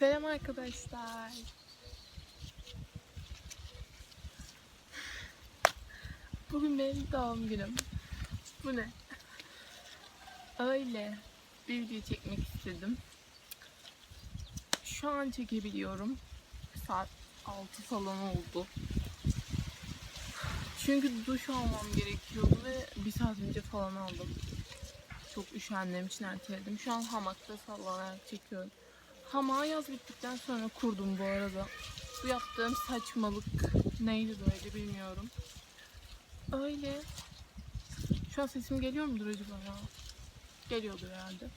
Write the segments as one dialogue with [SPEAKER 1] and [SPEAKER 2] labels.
[SPEAKER 1] Selam arkadaşlar. Bugün benim doğum günüm. Bu ne? Öyle bir video çekmek istedim. Şu an çekebiliyorum. Saat 6 falan oldu. Çünkü duş almam gerekiyordu ve bir saat önce falan aldım. Çok üşendiğim için erteledim. Şu an hamakta sallanarak çekiyorum. Hamağı yaz bittikten sonra kurdum bu arada. Bu yaptığım saçmalık neydi böyle bilmiyorum. Öyle. Şu an sesim geliyor mudur acaba ya? Geliyordur herhalde.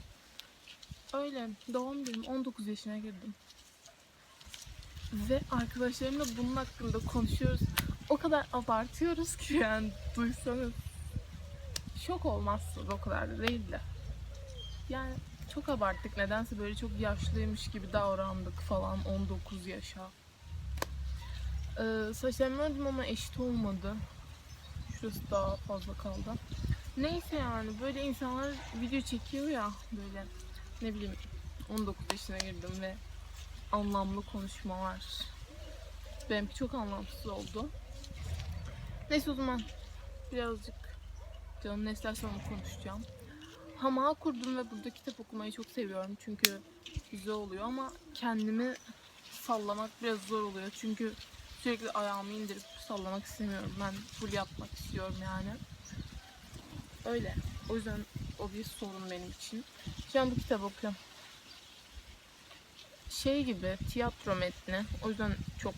[SPEAKER 1] Öyle. Doğum günüm 19 yaşına girdim. Ve arkadaşlarımla bunun hakkında konuşuyoruz. O kadar abartıyoruz ki yani duysanız. Şok olmazsınız o kadar da değil de. Yani çok abarttık. Nedense böyle çok yaşlıymış gibi davrandık falan 19 yaşa. Ee, saçlarımı ama eşit olmadı. Şurası daha fazla kaldı. Neyse yani böyle insanlar video çekiyor ya böyle ne bileyim 19 yaşına girdim ve anlamlı konuşmalar. Benimki çok anlamsız oldu. Neyse o zaman birazcık canım ne isterse onu konuşacağım. Hamağı kurdum ve burada kitap okumayı çok seviyorum çünkü güzel oluyor ama kendimi sallamak biraz zor oluyor çünkü sürekli ayağımı indirip sallamak istemiyorum. Ben full yapmak istiyorum yani. Öyle. O yüzden o bir sorun benim için. Şu an bu kitabı okuyorum. Şey gibi tiyatro metni. O yüzden çok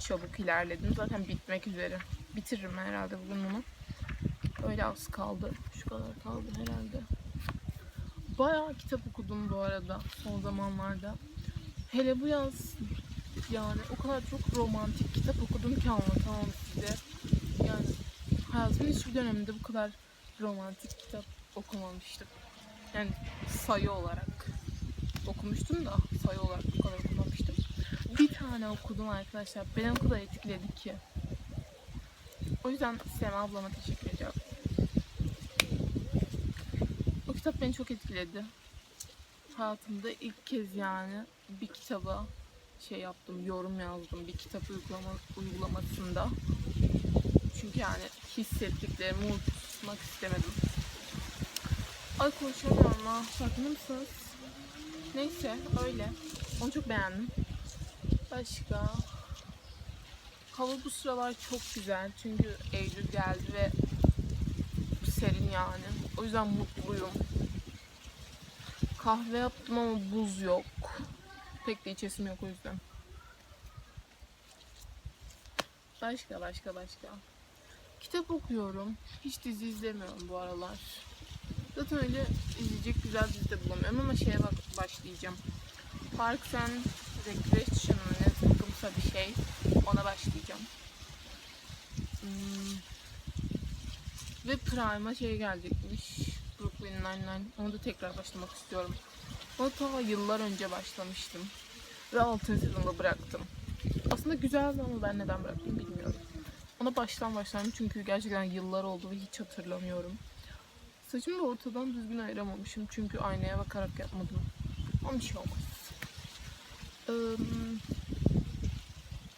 [SPEAKER 1] çabuk ilerledim. Zaten bitmek üzere. Bitiririm herhalde bugün bunu. Öyle az kaldı. Kadar kaldı herhalde. Bayağı kitap okudum bu arada son zamanlarda. Hele bu yaz yani o kadar çok romantik kitap okudum ki anlatamam size. Yani hayatımın hiçbir döneminde bu kadar romantik kitap okumamıştım. Yani sayı olarak okumuştum da sayı olarak bu kadar okumamıştım. Bir tane okudum arkadaşlar. Beni o kadar etkiledi ki. O yüzden Sema ablama teşekkür ediyorum. O kitap beni çok etkiledi. Hayatımda ilk kez yani bir kitaba şey yaptım, yorum yazdım bir kitap uygulama, uygulamasında. Çünkü yani hissettiklerimi unutmak istemedim. Ay konuşamıyorum ha, farkında mısınız? Neyse öyle. Onu çok beğendim. Başka? Hava bu sıralar çok güzel çünkü Eylül geldi ve serin yani. O yüzden mutluyum. Kahve yaptım ama buz yok. Pek de içesim yok o yüzden. Başka başka başka. Kitap okuyorum. Hiç dizi izlemiyorum bu aralar. Zaten öyle izleyecek güzel dizi de bulamıyorum ama şeye bak başlayacağım. Parks and Recreation ne takımsa bir şey. Ona başlayacağım. Hmm. Ve Prime'a şey gelecekmiş. Brooklyn Nine-Nine. Onu da tekrar başlamak istiyorum. Onu ta yıllar önce başlamıştım. Ve 6. sezonda bıraktım. Aslında güzeldi ama ben neden bıraktım bilmiyorum. Ona baştan başladım çünkü gerçekten yıllar oldu ve hiç hatırlamıyorum. Saçımı da ortadan düzgün ayıramamışım çünkü aynaya bakarak yapmadım. Ama bir şey olmaz. Ee,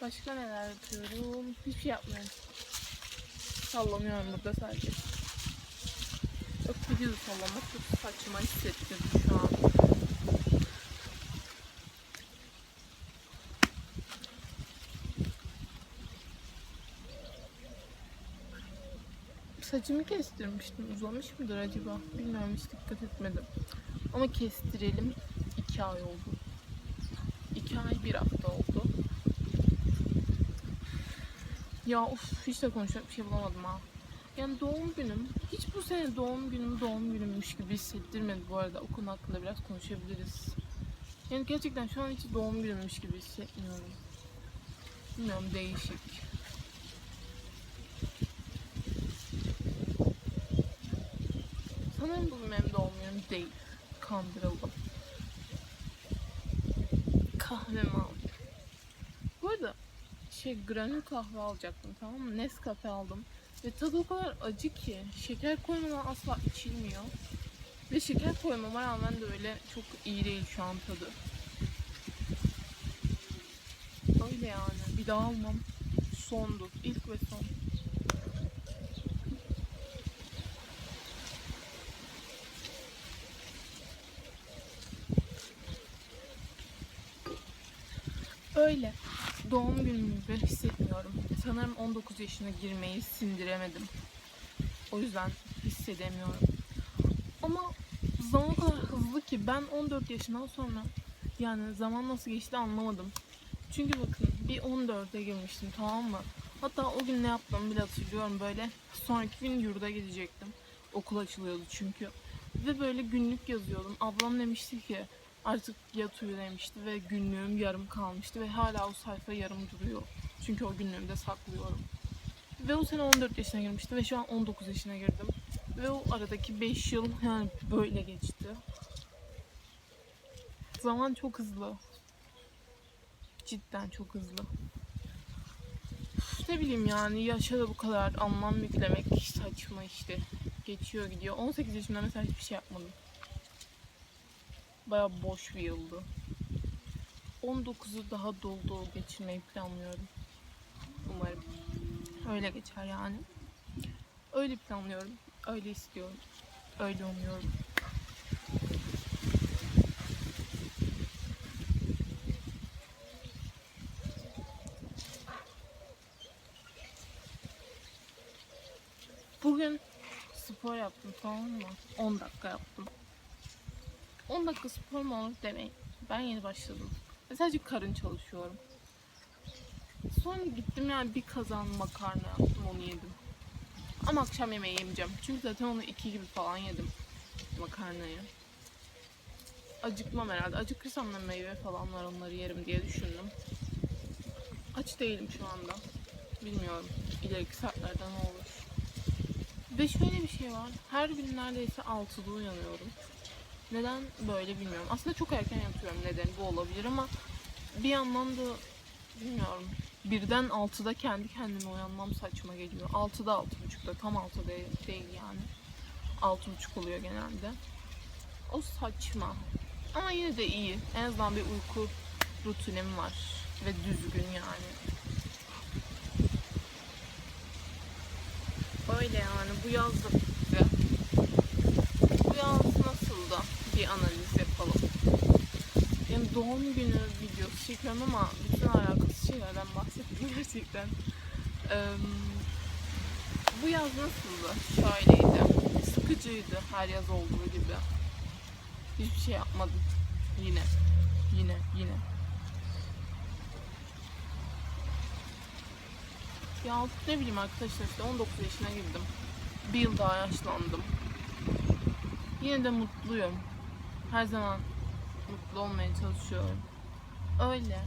[SPEAKER 1] başka neler yapıyorum? Hiçbir şey yapmıyorum. Sallanıyorum burada sadece. Yok video sallamak çok saçma hissettirdi şu an. Saçımı kestirmiştim. Uzamış mıdır acaba? Bilmiyorum hiç dikkat etmedim. Ama kestirelim. iki ay oldu. İki ay bir hafta oldu. Ya of hiç de konuşacak bir şey bulamadım ha. Yani doğum günüm, hiç bu sene doğum günüm doğum günümmüş gibi hissettirmedi bu arada. O konu hakkında biraz konuşabiliriz. Yani gerçekten şu an hiç doğum günümmüş gibi hissetmiyorum. Bilmiyorum değişik. Sanırım bugün benim doğum günüm değil. Kandırıldım. Kahvemi aldım. Şey granül kahve alacaktım tamam mı? Nescafe aldım. Ve tadı o kadar acı ki şeker koymadan asla içilmiyor. Ve şeker koymama rağmen de öyle çok iyi değil şu an tadı. Öyle yani. Bir daha almam. Sondu. İlk ve son. Öyle. Doğum günümü hissetmiyorum. Sanırım 19 yaşına girmeyi sindiremedim. O yüzden hissedemiyorum. Ama zaman o kadar hızlı ki ben 14 yaşından sonra yani zaman nasıl geçti anlamadım. Çünkü bakın bir 14'e girmiştim tamam mı? Hatta o gün ne yaptığımı bile hatırlıyorum böyle. Sonraki gün yurda gidecektim. Okul açılıyordu çünkü. Ve böyle günlük yazıyordum. Ablam demişti ki artık yat uyu demişti ve günlüğüm yarım kalmıştı ve hala o sayfa yarım duruyor. Çünkü o günlüğümde saklıyorum. Ve o sene 14 yaşına girmiştim ve şu an 19 yaşına girdim. Ve o aradaki 5 yıl yani böyle geçti. Zaman çok hızlı. Cidden çok hızlı. Ne bileyim yani yaşa da bu kadar anlam yüklemek saçma işte. Geçiyor gidiyor. 18 yaşımda mesela hiçbir şey yapmadım. Baya boş bir yıldı. 19'u daha dolu dolu geçirmeyi planlıyorum. Umarım. Öyle geçer yani. Öyle planlıyorum. Öyle istiyorum. Öyle umuyorum. Bugün spor yaptım tamam mı? 10 dakika yaptım. 10 dakika spor mu olur demeyin. Ben yeni başladım. Ve sadece karın çalışıyorum. Sonra gittim yani bir kazan makarna yaptım onu yedim. Ama akşam yemeği yemeyeceğim. Çünkü zaten onu iki gibi falan yedim. Makarnayı. Acıkmam herhalde. Acıkırsam da meyve falan var onları yerim diye düşündüm. Aç değilim şu anda. Bilmiyorum. İleriki saatlerde ne olur. Ve şöyle bir şey var. Her gün neredeyse 6'da uyanıyorum. Neden böyle bilmiyorum. Aslında çok erken yatıyorum. Nedeni bu olabilir ama bir yandan da bilmiyorum. Birden 6'da kendi kendime uyanmam saçma geliyor. 6'da 6.30'da tam 6 değil, yani. 6.30 oluyor genelde. O saçma. Ama yine de iyi. En azından bir uyku rutinim var. Ve düzgün yani. Öyle yani bu yaz da bitti. Bu yaz nasıldı? Bir analiz yapalım. Yani doğum günü videosu çekiyorum ama bütün alakasız şeylerden bahsettim gerçekten. Eee, bu yaz nasıldı? Şöyleydi. Sıkıcıydı her yaz olduğu gibi. Hiçbir şey yapmadım. Yine. Yine. Yine. Ya ne bileyim arkadaşlar işte 19 yaşına girdim. Bir yıl daha yaşlandım. Yine de mutluyum. Her zaman mutlu olmaya çalışıyorum. Öyle.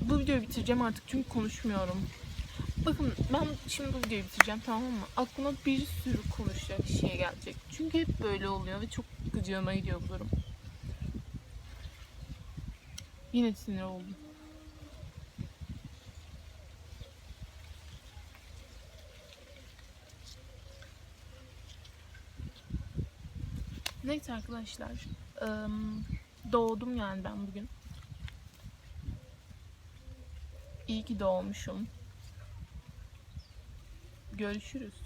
[SPEAKER 1] Bu videoyu bitireceğim artık çünkü konuşmuyorum. Bakın ben şimdi bu videoyu bitireceğim tamam mı? Aklıma bir sürü konuşacak şey gelecek. Çünkü hep böyle oluyor ve çok gıcığıma gidiyor bu durum. Yine sinir oldum. Neyse arkadaşlar. ım, Doğdum yani ben bugün. İyi ki doğmuşum. Görüşürüz.